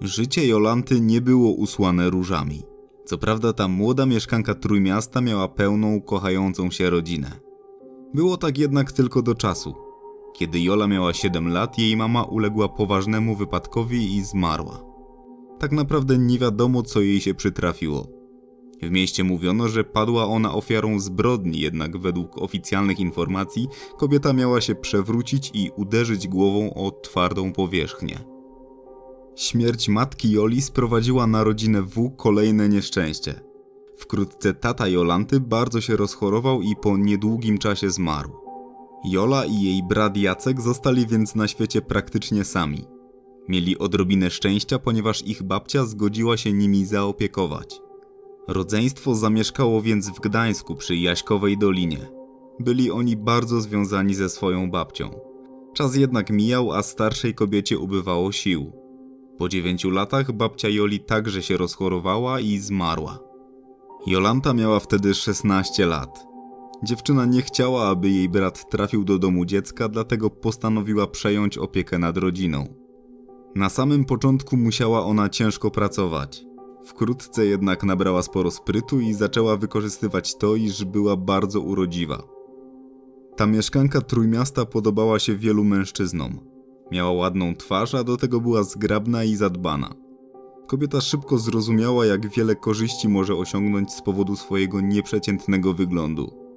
Życie Jolanty nie było usłane różami. Co prawda ta młoda mieszkanka Trójmiasta miała pełną, kochającą się rodzinę. Było tak jednak tylko do czasu. Kiedy Jola miała 7 lat, jej mama uległa poważnemu wypadkowi i zmarła. Tak naprawdę nie wiadomo, co jej się przytrafiło. W mieście mówiono, że padła ona ofiarą zbrodni, jednak według oficjalnych informacji kobieta miała się przewrócić i uderzyć głową o twardą powierzchnię. Śmierć matki Joli sprowadziła na rodzinę W kolejne nieszczęście. Wkrótce tata Jolanty bardzo się rozchorował i po niedługim czasie zmarł. Jola i jej brat Jacek zostali więc na świecie praktycznie sami. Mieli odrobinę szczęścia, ponieważ ich babcia zgodziła się nimi zaopiekować. Rodzeństwo zamieszkało więc w Gdańsku przy Jaśkowej Dolinie. Byli oni bardzo związani ze swoją babcią. Czas jednak mijał, a starszej kobiecie ubywało sił. Po dziewięciu latach babcia Joli także się rozchorowała i zmarła. Jolanta miała wtedy 16 lat. Dziewczyna nie chciała, aby jej brat trafił do domu dziecka, dlatego postanowiła przejąć opiekę nad rodziną. Na samym początku musiała ona ciężko pracować. Wkrótce jednak nabrała sporo sprytu i zaczęła wykorzystywać to, iż była bardzo urodziwa. Ta mieszkanka Trójmiasta podobała się wielu mężczyznom. Miała ładną twarz, a do tego była zgrabna i zadbana. Kobieta szybko zrozumiała, jak wiele korzyści może osiągnąć z powodu swojego nieprzeciętnego wyglądu.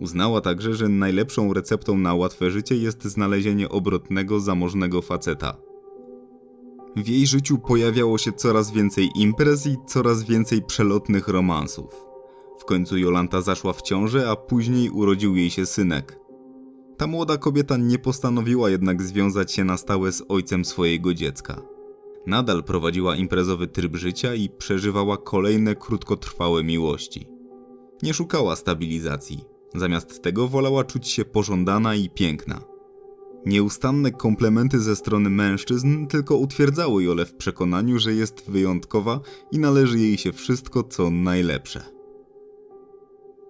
Uznała także, że najlepszą receptą na łatwe życie jest znalezienie obrotnego, zamożnego faceta. W jej życiu pojawiało się coraz więcej imprez i coraz więcej przelotnych romansów. W końcu Jolanta zaszła w ciążę, a później urodził jej się synek. Ta młoda kobieta nie postanowiła jednak związać się na stałe z ojcem swojego dziecka. Nadal prowadziła imprezowy tryb życia i przeżywała kolejne krótkotrwałe miłości. Nie szukała stabilizacji, zamiast tego wolała czuć się pożądana i piękna. Nieustanne komplementy ze strony mężczyzn tylko utwierdzały Jolę w przekonaniu, że jest wyjątkowa i należy jej się wszystko, co najlepsze.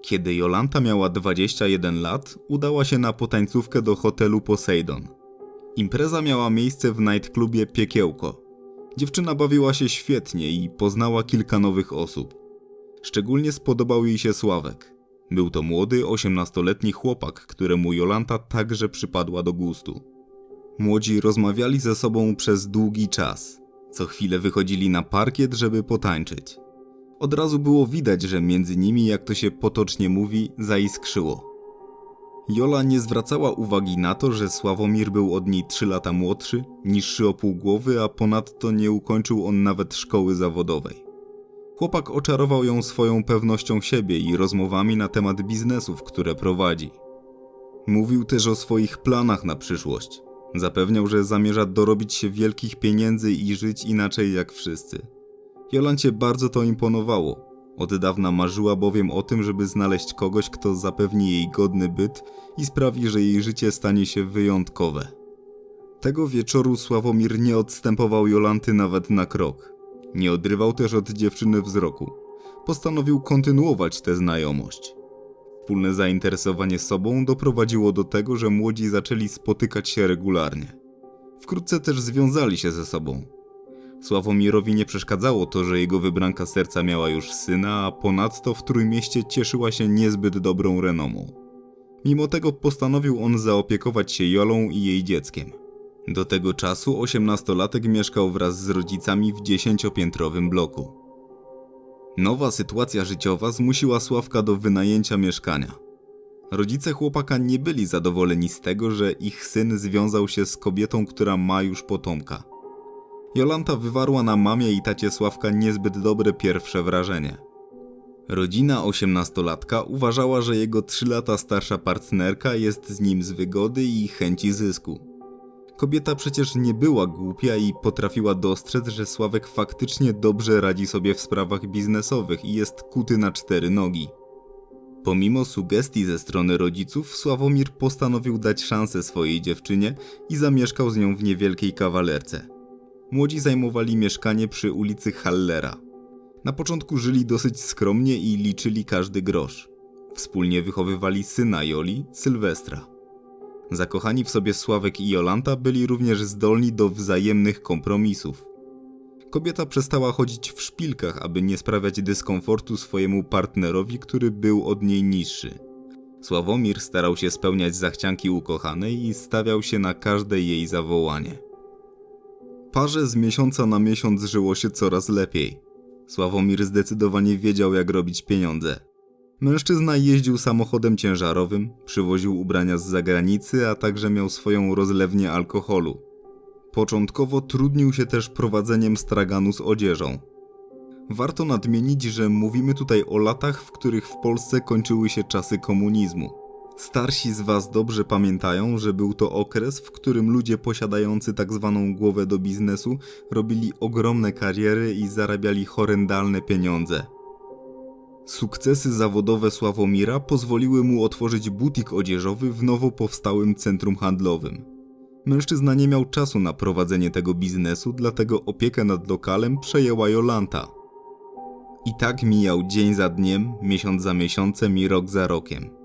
Kiedy Jolanta miała 21 lat, udała się na potańcówkę do hotelu Poseidon. Impreza miała miejsce w nightclubie Piekiełko. Dziewczyna bawiła się świetnie i poznała kilka nowych osób. Szczególnie spodobał jej się Sławek. Był to młody, 18-letni chłopak, któremu Jolanta także przypadła do gustu. Młodzi rozmawiali ze sobą przez długi czas. Co chwilę wychodzili na parkiet, żeby potańczyć. Od razu było widać, że między nimi, jak to się potocznie mówi, zaiskrzyło. Jola nie zwracała uwagi na to, że Sławomir był od niej 3 lata młodszy, niższy o pół głowy, a ponadto nie ukończył on nawet szkoły zawodowej. Chłopak oczarował ją swoją pewnością siebie i rozmowami na temat biznesów, które prowadzi. Mówił też o swoich planach na przyszłość. Zapewniał, że zamierza dorobić się wielkich pieniędzy i żyć inaczej jak wszyscy. Jolancie bardzo to imponowało. Od dawna marzyła bowiem o tym, żeby znaleźć kogoś, kto zapewni jej godny byt i sprawi, że jej życie stanie się wyjątkowe. Tego wieczoru Sławomir nie odstępował Jolanty nawet na krok. Nie odrywał też od dziewczyny wzroku. Postanowił kontynuować tę znajomość. Wspólne zainteresowanie sobą doprowadziło do tego, że młodzi zaczęli spotykać się regularnie. Wkrótce też związali się ze sobą. Sławomirowi nie przeszkadzało to, że jego wybranka serca miała już syna, a ponadto w Trójmieście cieszyła się niezbyt dobrą renomą. Mimo tego postanowił on zaopiekować się Jolą i jej dzieckiem. Do tego czasu osiemnastolatek mieszkał wraz z rodzicami w dziesięciopiętrowym bloku. Nowa sytuacja życiowa zmusiła Sławka do wynajęcia mieszkania. Rodzice chłopaka nie byli zadowoleni z tego, że ich syn związał się z kobietą, która ma już potomka. Jolanta wywarła na mamie i tacie Sławka niezbyt dobre pierwsze wrażenie. Rodzina osiemnastolatka uważała, że jego trzy lata starsza partnerka jest z nim z wygody i chęci zysku. Kobieta przecież nie była głupia i potrafiła dostrzec, że Sławek faktycznie dobrze radzi sobie w sprawach biznesowych i jest kuty na cztery nogi. Pomimo sugestii ze strony rodziców, Sławomir postanowił dać szansę swojej dziewczynie i zamieszkał z nią w niewielkiej kawalerce. Młodzi zajmowali mieszkanie przy ulicy Hallera. Na początku żyli dosyć skromnie i liczyli każdy grosz. Wspólnie wychowywali syna Joli, Sylwestra. Zakochani w sobie Sławek i Jolanta byli również zdolni do wzajemnych kompromisów. Kobieta przestała chodzić w szpilkach, aby nie sprawiać dyskomfortu swojemu partnerowi, który był od niej niższy. Sławomir starał się spełniać zachcianki ukochanej i stawiał się na każde jej zawołanie. Parze z miesiąca na miesiąc żyło się coraz lepiej. Sławomir zdecydowanie wiedział, jak robić pieniądze. Mężczyzna jeździł samochodem ciężarowym, przywoził ubrania z zagranicy, a także miał swoją rozlewnię alkoholu. Początkowo trudnił się też prowadzeniem straganu z odzieżą. Warto nadmienić, że mówimy tutaj o latach, w których w Polsce kończyły się czasy komunizmu. Starsi z Was dobrze pamiętają, że był to okres, w którym ludzie posiadający tak zwaną głowę do biznesu robili ogromne kariery i zarabiali horrendalne pieniądze. Sukcesy zawodowe Sławomira pozwoliły mu otworzyć butik odzieżowy w nowo powstałym centrum handlowym. Mężczyzna nie miał czasu na prowadzenie tego biznesu, dlatego opiekę nad lokalem przejęła Jolanta. I tak mijał dzień za dniem, miesiąc za miesiącem i rok za rokiem.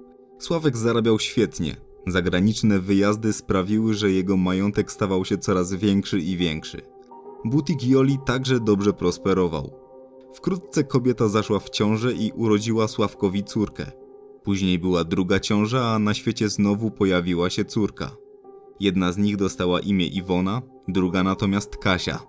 Sławek zarabiał świetnie. Zagraniczne wyjazdy sprawiły, że jego majątek stawał się coraz większy i większy. Butik Joli także dobrze prosperował. Wkrótce kobieta zaszła w ciążę i urodziła Sławkowi córkę. Później była druga ciąża, a na świecie znowu pojawiła się córka. Jedna z nich dostała imię Iwona, druga natomiast Kasia.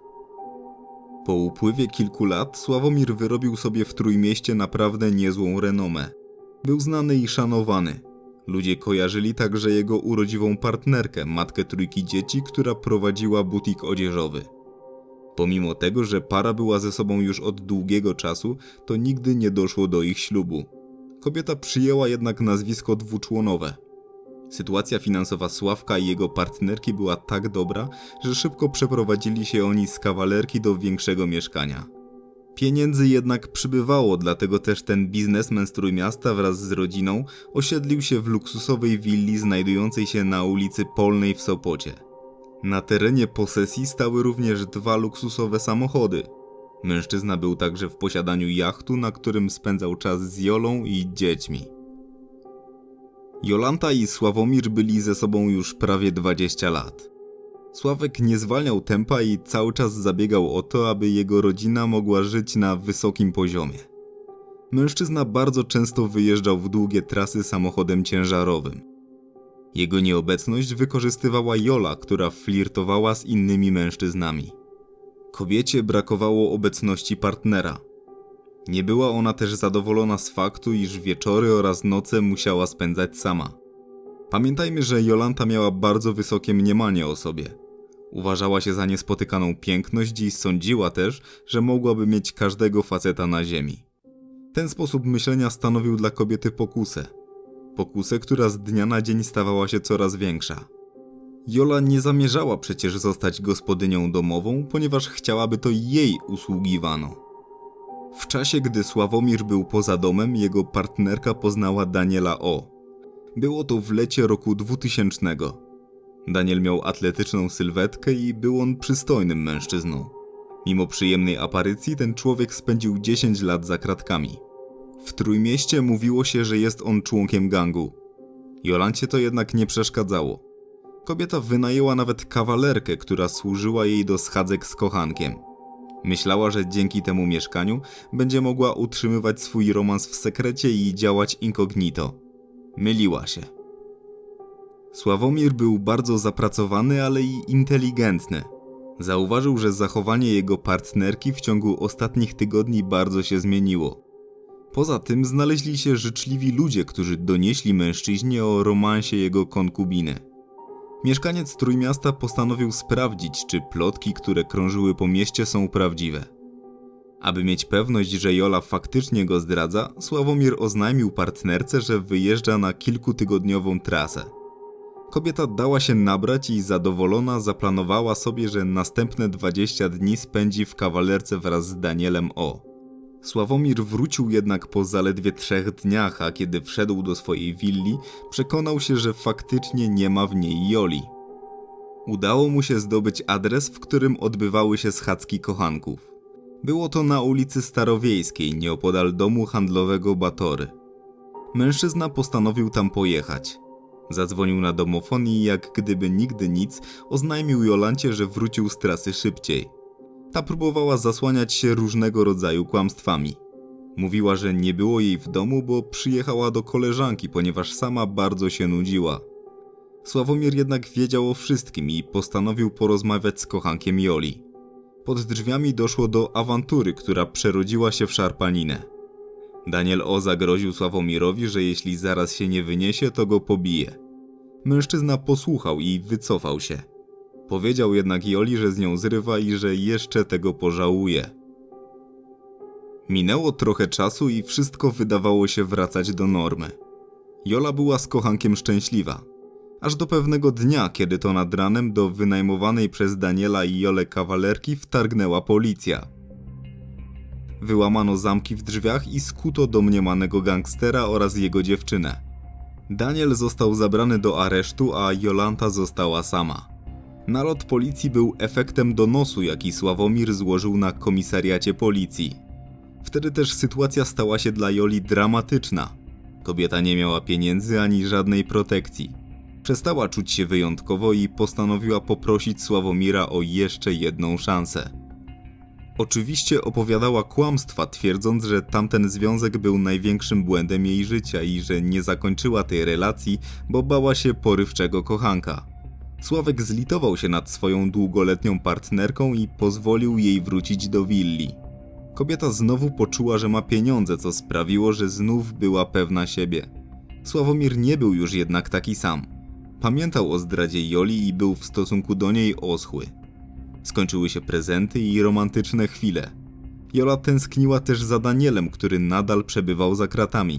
Po upływie kilku lat Sławomir wyrobił sobie w Trójmieście naprawdę niezłą renomę. Był znany i szanowany. Ludzie kojarzyli także jego urodziwą partnerkę, matkę trójki dzieci, która prowadziła butik odzieżowy. Pomimo tego, że para była ze sobą już od długiego czasu, to nigdy nie doszło do ich ślubu. Kobieta przyjęła jednak nazwisko dwuczłonowe. Sytuacja finansowa Sławka i jego partnerki była tak dobra, że szybko przeprowadzili się oni z kawalerki do większego mieszkania. Pieniędzy jednak przybywało, dlatego też ten biznesmen z Trójmiasta wraz z rodziną osiedlił się w luksusowej willi znajdującej się na ulicy Polnej w Sopocie. Na terenie posesji stały również dwa luksusowe samochody. Mężczyzna był także w posiadaniu jachtu, na którym spędzał czas z Jolą i dziećmi. Jolanta i Sławomir byli ze sobą już prawie 20 lat. Sławek nie zwalniał tempa i cały czas zabiegał o to, aby jego rodzina mogła żyć na wysokim poziomie. Mężczyzna bardzo często wyjeżdżał w długie trasy samochodem ciężarowym. Jego nieobecność wykorzystywała Jola, która flirtowała z innymi mężczyznami. Kobiecie brakowało obecności partnera. Nie była ona też zadowolona z faktu, iż wieczory oraz noce musiała spędzać sama. Pamiętajmy, że Jolanta miała bardzo wysokie mniemanie o sobie. Uważała się za niespotykaną piękność i sądziła też, że mogłaby mieć każdego faceta na ziemi. Ten sposób myślenia stanowił dla kobiety pokusę. Pokusę, która z dnia na dzień stawała się coraz większa. Jola nie zamierzała przecież zostać gospodynią domową, ponieważ chciałaby to jej usługiwano. W czasie, gdy Sławomir był poza domem, jego partnerka poznała Daniela O. Było to w lecie roku 2000. Daniel miał atletyczną sylwetkę i był on przystojnym mężczyzną. Mimo przyjemnej aparycji, ten człowiek spędził 10 lat za kratkami. W Trójmieście mówiło się, że jest on członkiem gangu. Jolancie to jednak nie przeszkadzało. Kobieta wynajęła nawet kawalerkę, która służyła jej do schadzek z kochankiem. Myślała, że dzięki temu mieszkaniu będzie mogła utrzymywać swój romans w sekrecie i działać incognito. Myliła się. Sławomir był bardzo zapracowany, ale i inteligentny. Zauważył, że zachowanie jego partnerki w ciągu ostatnich tygodni bardzo się zmieniło. Poza tym znaleźli się życzliwi ludzie, którzy donieśli mężczyźnie o romansie jego konkubiny. Mieszkaniec Trójmiasta postanowił sprawdzić, czy plotki, które krążyły po mieście są prawdziwe. Aby mieć pewność, że Jola faktycznie go zdradza, Sławomir oznajmił partnerce, że wyjeżdża na kilkutygodniową trasę. Kobieta dała się nabrać i zadowolona zaplanowała sobie, że następne 20 dni spędzi w kawalerce wraz z Danielem O. Sławomir wrócił jednak po zaledwie trzech dniach, a kiedy wszedł do swojej willi, przekonał się, że faktycznie nie ma w niej Joli. Udało mu się zdobyć adres, w którym odbywały się schadzki kochanków. Było to na ulicy Starowiejskiej, nieopodal domu handlowego Batory. Mężczyzna postanowił tam pojechać. Zadzwonił na domofon i jak gdyby nigdy nic, oznajmił Jolancie, że wrócił z trasy szybciej. Ta próbowała zasłaniać się różnego rodzaju kłamstwami. Mówiła, że nie było jej w domu, bo przyjechała do koleżanki, ponieważ sama bardzo się nudziła. Sławomir jednak wiedział o wszystkim i postanowił porozmawiać z kochankiem Joli. Pod drzwiami doszło do awantury, która przerodziła się w szarpaninę. Daniel O. zagroził Sławomirowi, że jeśli zaraz się nie wyniesie, to go pobije. Mężczyzna posłuchał i wycofał się. Powiedział jednak Joli, że z nią zrywa i że jeszcze tego pożałuje. Minęło trochę czasu i wszystko wydawało się wracać do normy. Jola była z kochankiem szczęśliwa. Aż do pewnego dnia, kiedy to nad ranem do wynajmowanej przez Daniela i Jolę kawalerki wtargnęła policja. Wyłamano zamki w drzwiach i skuto domniemanego gangstera oraz jego dziewczynę. Daniel został zabrany do aresztu, a Jolanta została sama. Nalot policji był efektem donosu, jaki Sławomir złożył na komisariacie policji. Wtedy też sytuacja stała się dla Joli dramatyczna. Kobieta nie miała pieniędzy ani żadnej protekcji. Przestała czuć się wyjątkowo i postanowiła poprosić Sławomira o jeszcze jedną szansę. Oczywiście opowiadała kłamstwa, twierdząc, że tamten związek był największym błędem jej życia i że nie zakończyła tej relacji, bo bała się porywczego kochanka. Sławek zlitował się nad swoją długoletnią partnerką i pozwolił jej wrócić do willi. Kobieta znowu poczuła, że ma pieniądze, co sprawiło, że znów była pewna siebie. Sławomir nie był już jednak taki sam. Pamiętał o zdradzie Joli i był w stosunku do niej oschły. Skończyły się prezenty i romantyczne chwile. Jola tęskniła też za Danielem, który nadal przebywał za kratami.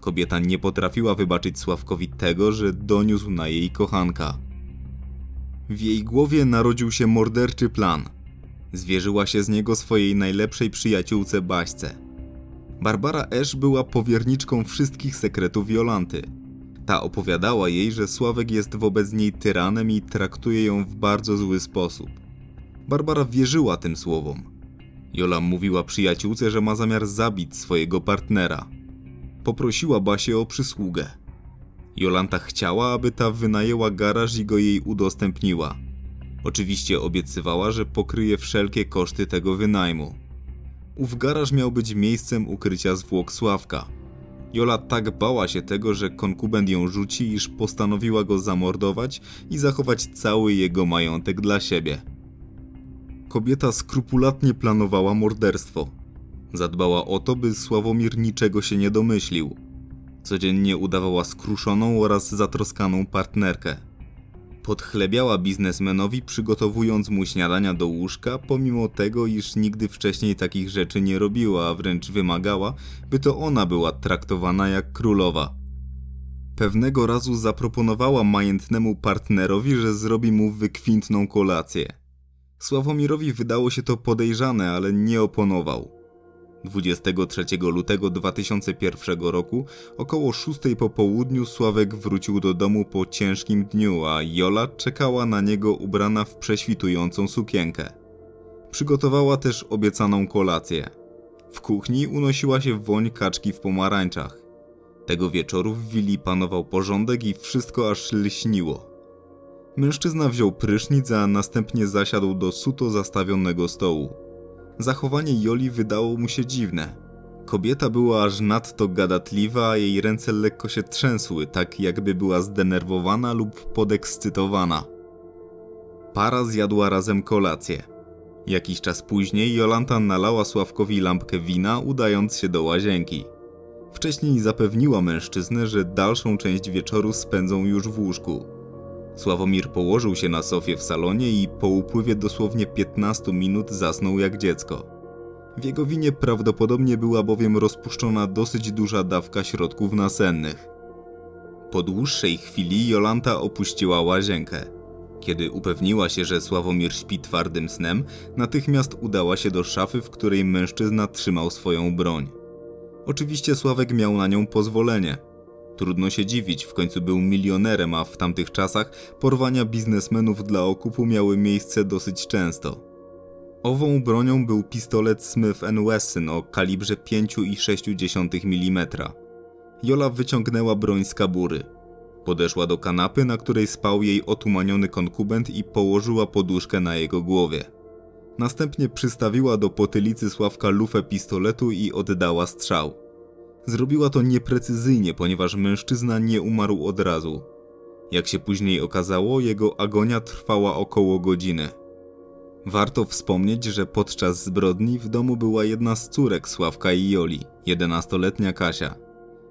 Kobieta nie potrafiła wybaczyć Sławkowi tego, że doniósł na jej kochanka. W jej głowie narodził się morderczy plan. Zwierzyła się z niego swojej najlepszej przyjaciółce Baśce. Barbara Esz była powierniczką wszystkich sekretów Jolanty. Ta opowiadała jej, że Sławek jest wobec niej tyranem i traktuje ją w bardzo zły sposób. Barbara wierzyła tym słowom. Jola mówiła przyjaciółce, że ma zamiar zabić swojego partnera. Poprosiła Basię o przysługę. Jolanta chciała, aby ta wynajęła garaż i go jej udostępniła. Oczywiście obiecywała, że pokryje wszelkie koszty tego wynajmu. Ów garaż miał być miejscem ukrycia zwłok Sławka. Jola tak bała się tego, że konkubent ją rzuci, iż postanowiła go zamordować i zachować cały jego majątek dla siebie. Kobieta skrupulatnie planowała morderstwo. Zadbała o to, by Sławomir niczego się nie domyślił. Codziennie udawała skruszoną oraz zatroskaną partnerkę. Podchlebiała biznesmenowi, przygotowując mu śniadania do łóżka, pomimo tego, iż nigdy wcześniej takich rzeczy nie robiła, a wręcz wymagała, by to ona była traktowana jak królowa. Pewnego razu zaproponowała majętnemu partnerowi, że zrobi mu wykwintną kolację. Sławomirowi wydało się to podejrzane, ale nie oponował. 23 lutego 2001 roku około 6 po południu Sławek wrócił do domu po ciężkim dniu, a Jola czekała na niego ubrana w prześwitującą sukienkę. Przygotowała też obiecaną kolację. W kuchni unosiła się woń kaczki w pomarańczach. Tego wieczoru w willi panował porządek i wszystko aż lśniło. Mężczyzna wziął prysznic, a następnie zasiadł do suto zastawionego stołu. Zachowanie Joli wydało mu się dziwne. Kobieta była aż nadto gadatliwa, a jej ręce lekko się trzęsły, tak jakby była zdenerwowana lub podekscytowana. Para zjadła razem kolację. Jakiś czas później Jolanta nalała Sławkowi lampkę wina, udając się do łazienki. Wcześniej zapewniła mężczyznę, że dalszą część wieczoru spędzą już w łóżku. Sławomir położył się na sofie w salonie i po upływie dosłownie 15 minut zasnął jak dziecko. W jego winie prawdopodobnie była bowiem rozpuszczona dosyć duża dawka środków nasennych. Po dłuższej chwili Jolanta opuściła łazienkę. Kiedy upewniła się, że Sławomir śpi twardym snem, natychmiast udała się do szafy, w której mężczyzna trzymał swoją broń. Oczywiście Sławek miał na nią pozwolenie. Trudno się dziwić, w końcu był milionerem, a w tamtych czasach porwania biznesmenów dla okupu miały miejsce dosyć często. Ową bronią był pistolet Smith Wesson o kalibrze 5,6 mm. Jola wyciągnęła broń z kabury. Podeszła do kanapy, na której spał jej otumaniony konkubent i położyła poduszkę na jego głowie. Następnie przystawiła do potylicy Sławka lufę pistoletu i oddała strzał. Zrobiła to nieprecyzyjnie, ponieważ mężczyzna nie umarł od razu. Jak się później okazało, jego agonia trwała około godziny. Warto wspomnieć, że podczas zbrodni w domu była jedna z córek Sławka i Joli, 11-letnia Kasia.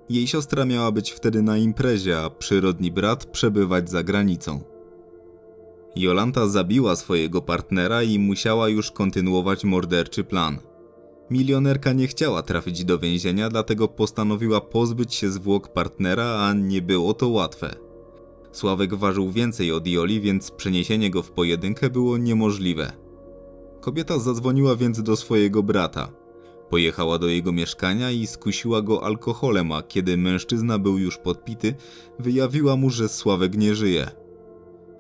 Jej siostra miała być wtedy na imprezie, a przyrodni brat przebywać za granicą. Jolanta zabiła swojego partnera i musiała już kontynuować morderczy plan. Milionerka nie chciała trafić do więzienia, dlatego postanowiła pozbyć się zwłok partnera, a nie było to łatwe. Sławek ważył więcej od Joli, więc przeniesienie go w pojedynkę było niemożliwe. Kobieta zadzwoniła więc do swojego brata. Pojechała do jego mieszkania i skusiła go alkoholem, a kiedy mężczyzna był już podpity, wyjawiła mu, że Sławek nie żyje.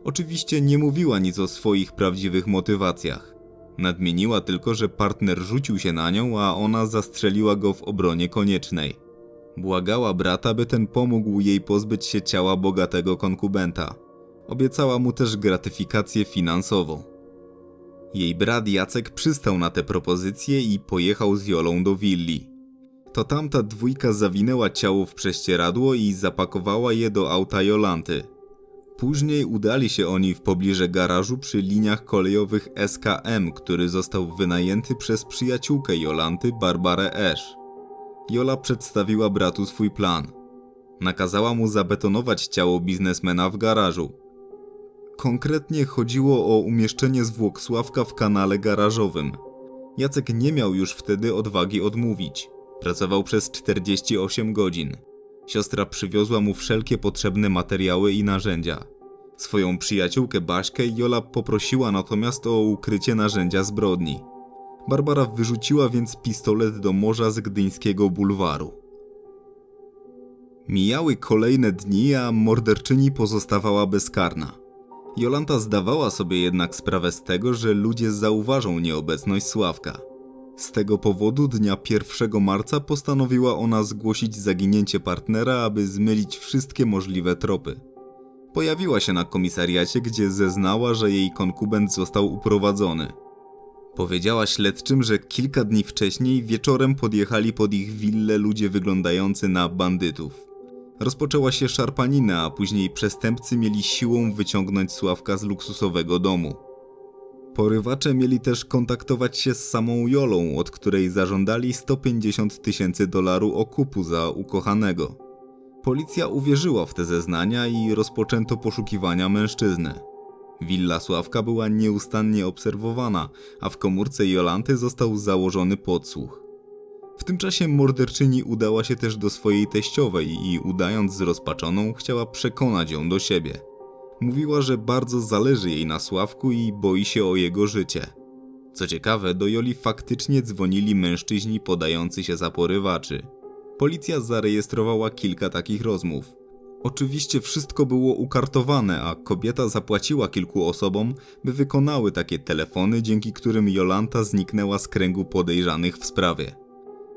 Oczywiście nie mówiła nic o swoich prawdziwych motywacjach. Nadmieniła tylko, że partner rzucił się na nią, a ona zastrzeliła go w obronie koniecznej. Błagała brata, by ten pomógł jej pozbyć się ciała bogatego konkubenta. Obiecała mu też gratyfikację finansową. Jej brat Jacek przystał na tę propozycję i pojechał z Jolą do willi. To tamta dwójka zawinęła ciało w prześcieradło i zapakowała je do auta Jolanty. Później udali się oni w pobliże garażu przy liniach kolejowych SKM, który został wynajęty przez przyjaciółkę Jolanty, Barbarę Esz. Jola przedstawiła bratu swój plan. Nakazała mu zabetonować ciało biznesmena w garażu. Konkretnie chodziło o umieszczenie zwłok Sławka w kanale garażowym. Jacek nie miał już wtedy odwagi odmówić. Pracował przez 48 godzin. Siostra przywiozła mu wszelkie potrzebne materiały i narzędzia. Swoją przyjaciółkę Baśkę Jola poprosiła natomiast o ukrycie narzędzia zbrodni. Barbara wyrzuciła więc pistolet do morza z gdyńskiego bulwaru. Mijały kolejne dni, a morderczyni pozostawała bezkarna. Jolanta zdawała sobie jednak sprawę z tego, że ludzie zauważą nieobecność Sławka. Z tego powodu dnia 1 marca postanowiła ona zgłosić zaginięcie partnera, aby zmylić wszystkie możliwe tropy. Pojawiła się na komisariacie, gdzie zeznała, że jej konkubent został uprowadzony. Powiedziała śledczym, że kilka dni wcześniej wieczorem podjechali pod ich willę ludzie wyglądający na bandytów. Rozpoczęła się szarpanina, a później przestępcy mieli siłą wyciągnąć Sławka z luksusowego domu. Porywacze mieli też kontaktować się z samą Jolą, od której zażądali 150 tysięcy dolarów okupu za ukochanego. Policja uwierzyła w te zeznania i rozpoczęto poszukiwania mężczyzny. Willa Sławka była nieustannie obserwowana, a w komórce Jolanty został założony podsłuch. W tym czasie morderczyni udała się też do swojej teściowej i udając zrozpaczoną chciała przekonać ją do siebie. Mówiła, że bardzo zależy jej na Sławku i boi się o jego życie. Co ciekawe, do Joli faktycznie dzwonili mężczyźni podający się za porywaczy. Policja zarejestrowała kilka takich rozmów. Oczywiście wszystko było ukartowane, a kobieta zapłaciła kilku osobom, by wykonały takie telefony, dzięki którym Jolanta zniknęła z kręgu podejrzanych w sprawie.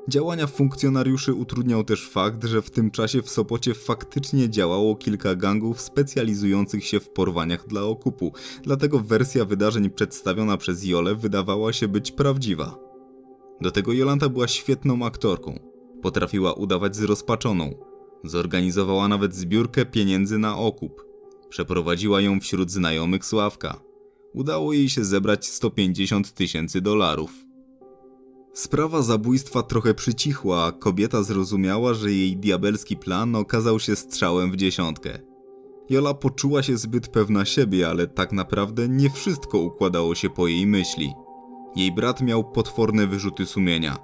Działania funkcjonariuszy utrudniał też fakt, że w tym czasie w Sopocie faktycznie działało kilka gangów specjalizujących się w porwaniach dla okupu, dlatego wersja wydarzeń przedstawiona przez Jolę wydawała się być prawdziwa. Do tego Jolanta była świetną aktorką. Potrafiła udawać zrozpaczoną. Zorganizowała nawet zbiórkę pieniędzy na okup. Przeprowadziła ją wśród znajomych Sławka. Udało jej się zebrać 150 tysięcy dolarów. Sprawa zabójstwa trochę przycichła, a kobieta zrozumiała, że jej diabelski plan okazał się strzałem w dziesiątkę. Jola poczuła się zbyt pewna siebie, ale tak naprawdę nie wszystko układało się po jej myśli. Jej brat miał potworne wyrzuty sumienia.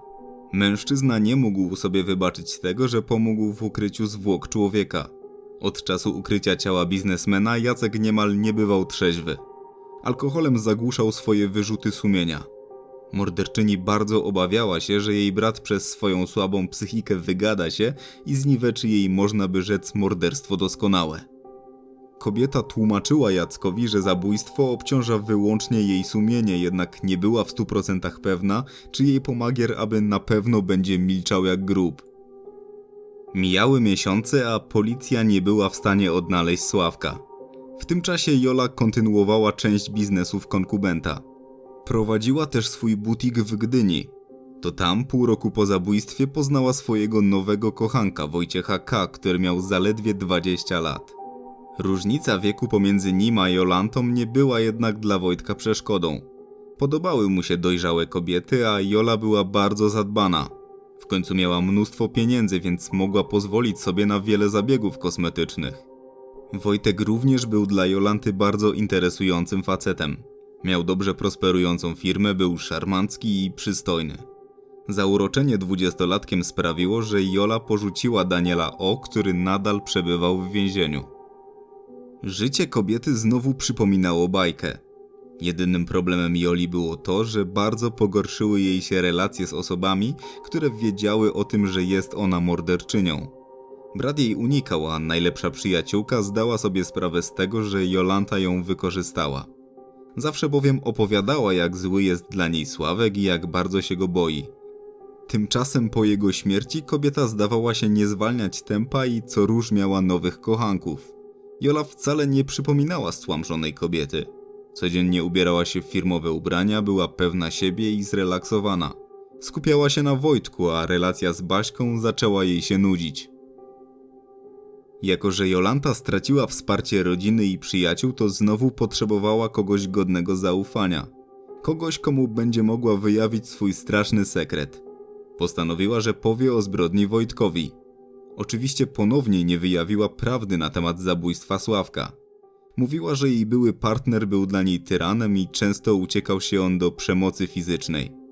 Mężczyzna nie mógł sobie wybaczyć tego, że pomógł w ukryciu zwłok człowieka. Od czasu ukrycia ciała biznesmena Jacek niemal nie bywał trzeźwy. Alkoholem zagłuszał swoje wyrzuty sumienia. Morderczyni bardzo obawiała się, że jej brat przez swoją słabą psychikę wygada się i zniweczy jej można by rzec morderstwo doskonałe. Kobieta tłumaczyła Jackowi, że zabójstwo obciąża wyłącznie jej sumienie, jednak nie była w stu procentach pewna, czy jej pomagier aby na pewno będzie milczał jak grób. Mijały miesiące, a policja nie była w stanie odnaleźć Sławka. W tym czasie Jola kontynuowała część biznesów konkubenta. Prowadziła też swój butik w Gdyni. To tam pół roku po zabójstwie poznała swojego nowego kochanka Wojciecha K., który miał zaledwie 20 lat. Różnica wieku pomiędzy nim a Jolantą nie była jednak dla Wojtka przeszkodą. Podobały mu się dojrzałe kobiety, a Jola była bardzo zadbana. W końcu miała mnóstwo pieniędzy, więc mogła pozwolić sobie na wiele zabiegów kosmetycznych. Wojtek również był dla Jolanty bardzo interesującym facetem. Miał dobrze prosperującą firmę, był szarmancki i przystojny. Zauroczenie dwudziestolatkiem sprawiło, że Jola porzuciła Daniela O., który nadal przebywał w więzieniu. Życie kobiety znowu przypominało bajkę. Jedynym problemem Joli było to, że bardzo pogorszyły jej się relacje z osobami, które wiedziały o tym, że jest ona morderczynią. Brat jej unikał, a najlepsza przyjaciółka zdała sobie sprawę z tego, że Jolanta ją wykorzystała. Zawsze bowiem opowiadała, jak zły jest dla niej Sławek i jak bardzo się go boi. Tymczasem po jego śmierci kobieta zdawała się nie zwalniać tempa i co róż miała nowych kochanków. Jola wcale nie przypominała stłamszonej kobiety. Codziennie ubierała się w firmowe ubrania, była pewna siebie i zrelaksowana. Skupiała się na Wojtku, a relacja z Baśką zaczęła jej się nudzić. Jako, że Jolanta straciła wsparcie rodziny i przyjaciół, to znowu potrzebowała kogoś godnego zaufania. Kogoś, komu będzie mogła wyjawić swój straszny sekret. Postanowiła, że powie o zbrodni Wojtkowi. Oczywiście ponownie nie wyjawiła prawdy na temat zabójstwa Sławka. Mówiła, że jej były partner był dla niej tyranem i często uciekał się on do przemocy fizycznej.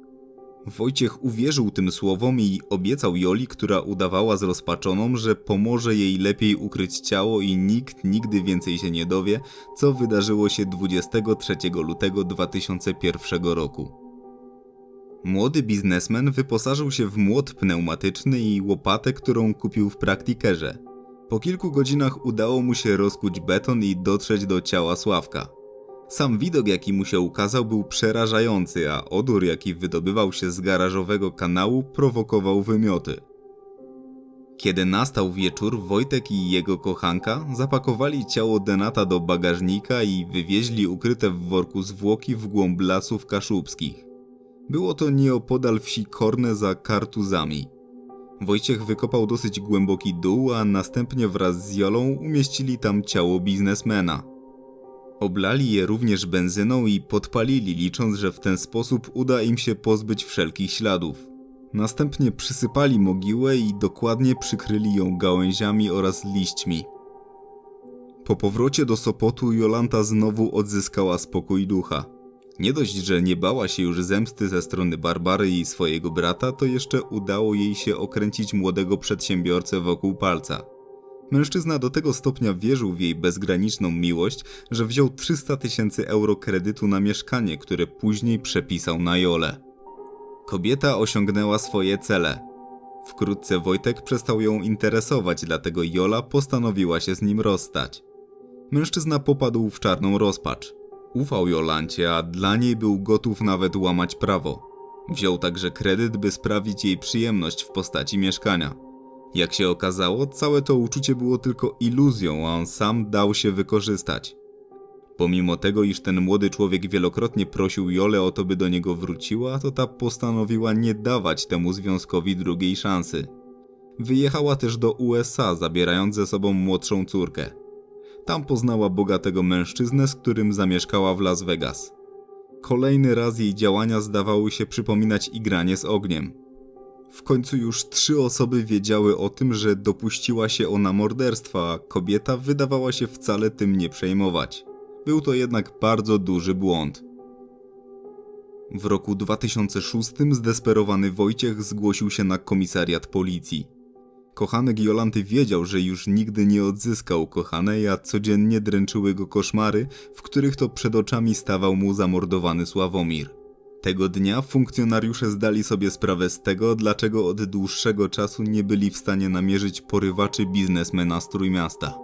Wojciech uwierzył tym słowom i obiecał Joli, która udawała zrozpaczoną, że pomoże jej lepiej ukryć ciało i nikt nigdy więcej się nie dowie, co wydarzyło się 23 lutego 2001 roku. Młody biznesmen wyposażył się w młot pneumatyczny i łopatę, którą kupił w praktikerze. Po kilku godzinach udało mu się rozkuć beton i dotrzeć do ciała Sławka. Sam widok, jaki mu się ukazał, był przerażający, a odór, jaki wydobywał się z garażowego kanału, prowokował wymioty. Kiedy nastał wieczór, Wojtek i jego kochanka zapakowali ciało Denata do bagażnika i wywieźli ukryte w worku zwłoki w głąb lasów kaszubskich. Było to nieopodal wsi Korne za Kartuzami. Wojciech wykopał dosyć głęboki dół, a następnie wraz z Jolą umieścili tam ciało biznesmena. Oblali je również benzyną i podpalili, licząc, że w ten sposób uda im się pozbyć wszelkich śladów. Następnie przysypali mogiłę i dokładnie przykryli ją gałęziami oraz liśćmi. Po powrocie do Sopotu Jolanta znowu odzyskała spokój ducha. Nie dość, że nie bała się już zemsty ze strony Barbary i swojego brata, to jeszcze udało jej się okręcić młodego przedsiębiorcę wokół palca. Mężczyzna do tego stopnia wierzył w jej bezgraniczną miłość, że wziął 300 tysięcy euro kredytu na mieszkanie, które później przepisał na Jolę. Kobieta osiągnęła swoje cele. Wkrótce Wojtek przestał ją interesować, dlatego Jola postanowiła się z nim rozstać. Mężczyzna popadł w czarną rozpacz. Ufał Jolancie, a dla niej był gotów nawet łamać prawo. Wziął także kredyt, by sprawić jej przyjemność w postaci mieszkania. Jak się okazało, całe to uczucie było tylko iluzją, a on sam dał się wykorzystać. Pomimo tego, iż ten młody człowiek wielokrotnie prosił Jolę o to, by do niego wróciła, to ta postanowiła nie dawać temu związkowi drugiej szansy. Wyjechała też do USA, zabierając ze sobą młodszą córkę. Tam poznała bogatego mężczyznę, z którym zamieszkała w Las Vegas. Kolejny raz jej działania zdawały się przypominać igranie z ogniem. W końcu już trzy osoby wiedziały o tym, że dopuściła się ona morderstwa, a kobieta wydawała się wcale tym nie przejmować. Był to jednak bardzo duży błąd. W roku 2006 zdesperowany Wojciech zgłosił się na komisariat policji. Kochanek Jolanty wiedział, że już nigdy nie odzyskał kochanej, a codziennie dręczyły go koszmary, w których to przed oczami stawał mu zamordowany Sławomir. Tego dnia funkcjonariusze zdali sobie sprawę z tego, dlaczego od dłuższego czasu nie byli w stanie namierzyć porywaczy biznesmena z Trójmiasta.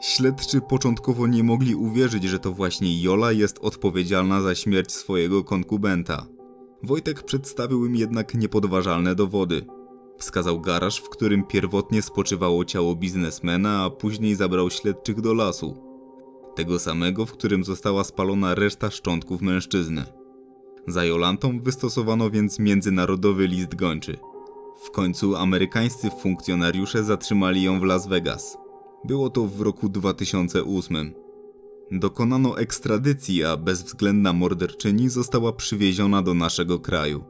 Śledczy początkowo nie mogli uwierzyć, że to właśnie Jola jest odpowiedzialna za śmierć swojego konkubenta. Wojtek przedstawił im jednak niepodważalne dowody. Wskazał garaż, w którym pierwotnie spoczywało ciało biznesmena, a później zabrał śledczych do lasu. Tego samego, w którym została spalona reszta szczątków mężczyzny. Za Jolantą wystosowano więc międzynarodowy list gończy. W końcu amerykańscy funkcjonariusze zatrzymali ją w Las Vegas. Było to w roku 2008. Dokonano ekstradycji, a bezwzględna morderczyni została przywieziona do naszego kraju.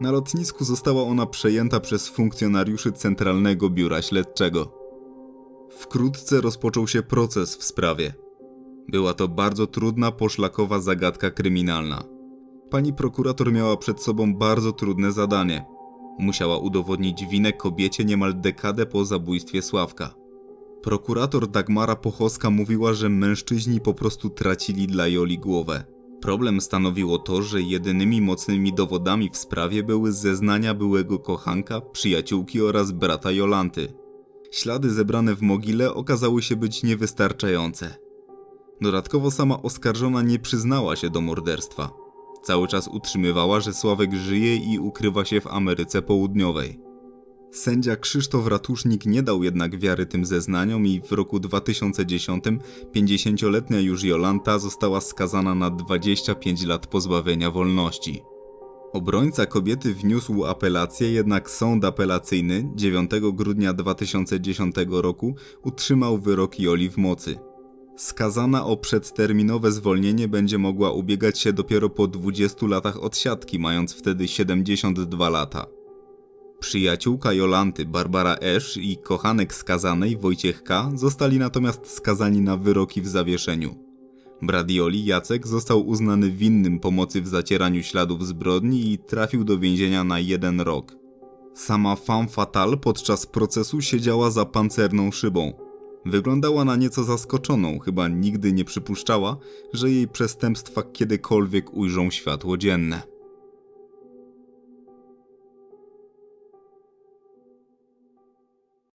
Na lotnisku została ona przejęta przez funkcjonariuszy Centralnego Biura Śledczego. Wkrótce rozpoczął się proces w sprawie. Była to bardzo trudna, poszlakowa zagadka kryminalna. Pani prokurator miała przed sobą bardzo trudne zadanie. Musiała udowodnić winę kobiecie niemal dekadę po zabójstwie Sławka. Prokurator Dagmara Pochowska mówiła, że mężczyźni po prostu tracili dla Joli głowę. Problem stanowiło to, że jedynymi mocnymi dowodami w sprawie były zeznania byłego kochanka, przyjaciółki oraz brata Jolanty. Ślady zebrane w mogile okazały się być niewystarczające. Dodatkowo sama oskarżona nie przyznała się do morderstwa. Cały czas utrzymywała, że Sławek żyje i ukrywa się w Ameryce Południowej. Sędzia Krzysztof Ratusznik nie dał jednak wiary tym zeznaniom i w roku 2010 50-letnia już Jolanta została skazana na 25 lat pozbawienia wolności. Obrońca kobiety wniósł apelację, jednak sąd apelacyjny 9 grudnia 2010 roku utrzymał wyrok Joli w mocy. Skazana o przedterminowe zwolnienie będzie mogła ubiegać się dopiero po 20 latach odsiadki, mając wtedy 72 lata. Przyjaciółka Jolanty, Barbara Esz i kochanek skazanej, Wojciech K., zostali natomiast skazani na wyroki w zawieszeniu. Brat Joli, Jacek, został uznany winnym pomocy w zacieraniu śladów zbrodni i trafił do więzienia na jeden rok. Sama femme fatale podczas procesu siedziała za pancerną szybą. Wyglądała na nieco zaskoczoną, chyba nigdy nie przypuszczała, że jej przestępstwa kiedykolwiek ujrzą światło dzienne.